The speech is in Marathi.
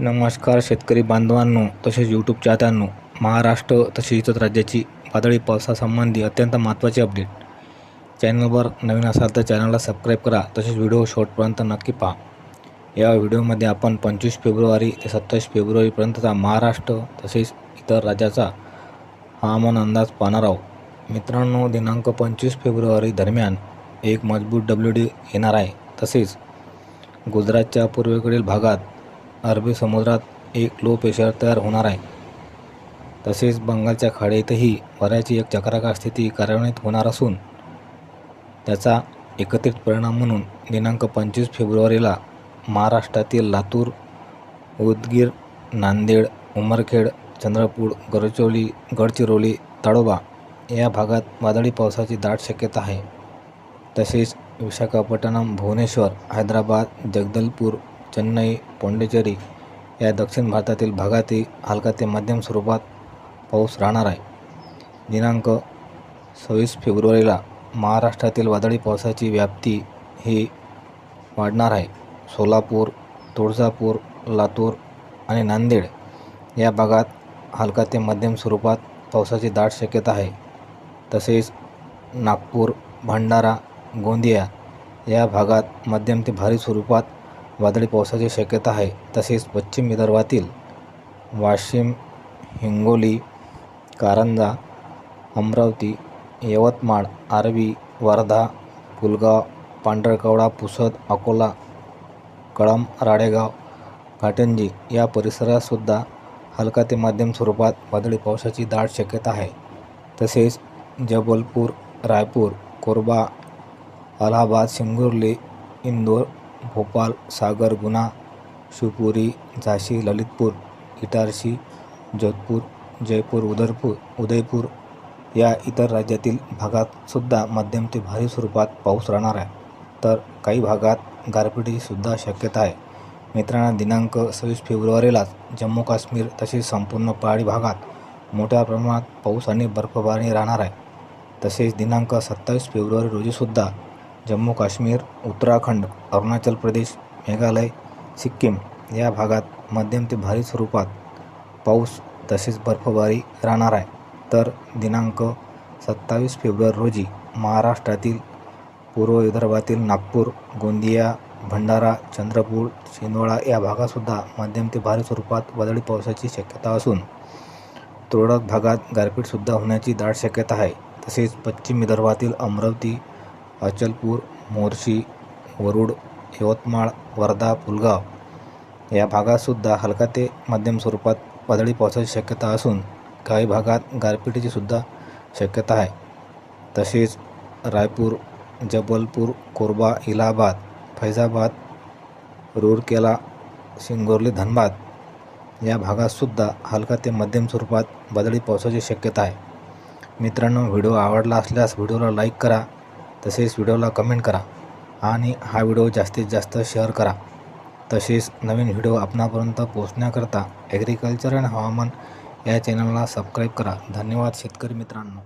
नमस्कार शेतकरी बांधवांनो तसेच यूट्यूब चाहत्यांनो महाराष्ट्र तसेच इतर राज्याची वादळी पावसासंबंधी अत्यंत महत्त्वाचे अपडेट चॅनलवर नवीन असाल तर चॅनलला सबस्क्राईब करा तसेच व्हिडिओ शॉर्टपर्यंत नक्की पहा. या व्हिडिओमध्ये आपण पंचवीस फेब्रुवारी ते सत्तावीस फेब्रुवारीपर्यंतचा महाराष्ट्र तसेच इतर राज्याचा हवामान अंदाज पाहणार आहोत. मित्रांनो दिनांक पंचवीस फेब्रुवारी दरम्यान एक मजबूत डब्ल्यू डी येणार आहे. तसेच गुजरातच्या पूर्वेकडील भागात अरबी समुद्रात एक लो प्रेशर तयार होणार आहे. तसेच बंगालच्या खाडीतही वाऱ्याची एक चक्राकार स्थिती कार्यान्वित होणार असून त्याचा एकत्रित परिणाम म्हणून दिनांक पंचवीस फेब्रुवारीला महाराष्ट्रातील लातूर उदगीर नांदेड उमरखेड चंद्रपूर गडचिरोली गडचिरोली ताडोबा या भागात वादळी पावसाची दाट शक्यता आहे. तसेच विशाखापट्टणम भुवनेश्वर हैदराबाद जगदलपूर चेन्नई पाँडेचेरी या दक्षिण भारतातील भागातही हलका ते मध्यम स्वरूपात पाऊस राहणार आहे. दिनांक सव्वीस फेब्रुवारीला महाराष्ट्रातील वादळी पावसाची व्याप्ती ही वाढणार आहे. सोलापूर तुळजापूर लातूर आणि नांदेड या भागात हलका ते मध्यम स्वरूपात पावसाची दाट शक्यता आहे. तसेच नागपूर भंडारा गोंदिया या भागात मध्यम ते भारी स्वरूपात वादळी पावसाची शक्यता आहे. तसेच पश्चिम विदर्भातील वाशिम हिंगोली कारंजा अमरावती यवतमाळ आरवी वर्धा पुलगाव पांढरकवडा पुसद अकोला कळंब राडेगाव घाटंजी या परिसरातसुद्धा हलका ते मध्यम स्वरूपात वादळी पावसाची दाट शक्यता आहे. तसेच जबलपूर रायपूर कोरबा अलाहाबाद सिंगुर्ली इंदोर भोपाळ सागर गुना शिवपुरी झाशी ललितपूर इटारसी जोधपूर जयपूर उदरपूर उदयपूर या इतर राज्यातील भागातसुद्धा मध्यम ते भारी स्वरूपात पाऊस राहणार आहे. तर काही भागात गारपिटीचीसुद्धा शक्यता आहे. मित्रांनो दिनांक सव्वीस फेब्रुवारीलाच जम्मू काश्मीर तसेच संपूर्ण पहाडी भागात मोठ्या प्रमाणात पाऊस आणि बर्फबारी राहणार आहे. तसेच दिनांक सत्तावीस फेब्रुवारी रोजीसुद्धा जम्मू काश्मीर उत्तराखंड अरुणाचल प्रदेश मेघालय सिक्कीम या भागात मध्यम ते भारी स्वरूपात पाऊस तसेच बर्फबारी राहणार आहे. तर दिनांक सत्तावीस फेब्रुवारी रोजी महाराष्ट्रातील पूर्व विदर्भातील नागपूर गोंदिया भंडारा चंद्रपूर छिंदवाडा या भागातसुद्धा मध्यम ते भारी स्वरूपात वादळी पावसाची शक्यता असून तुरळक भागात गारपीटसुद्धा होण्याची दाट शक्यता आहे. तसेच पश्चिम विदर्भातील अमरावती अचलपूर मोर्शी वरुड यवतमाळ वर्धा पुलगाव या भागातसुद्धा हलका ते मध्यम स्वरूपात वादळी पावसाची शक्यता असून काही भागात गारपिटीचीसुद्धा शक्यता आहे. तसेच रायपूर जबलपूर कोरबा इलाहाबाद फैजाबाद रूरकेला सिंगोर्ली धनबाद या भागातसुद्धा हलका ते मध्यम स्वरूपात वादळी पावसाची शक्यता आहे. मित्रांनो व्हिडिओ आवडला असल्यास व्हिडिओला लाईक करा तसेच व्हिडिओला कमेंट करा आणि हा व्हिडिओ जास्तीत जास्त शेअर करा. तसेच नवीन व्हिडिओ आपणापर्यंत पोहोचण्याकरता ॲग्रिकल्चर अँड हवामान या चॅनलला सबस्क्राईब करा. धन्यवाद शेतकरी मित्रांनो.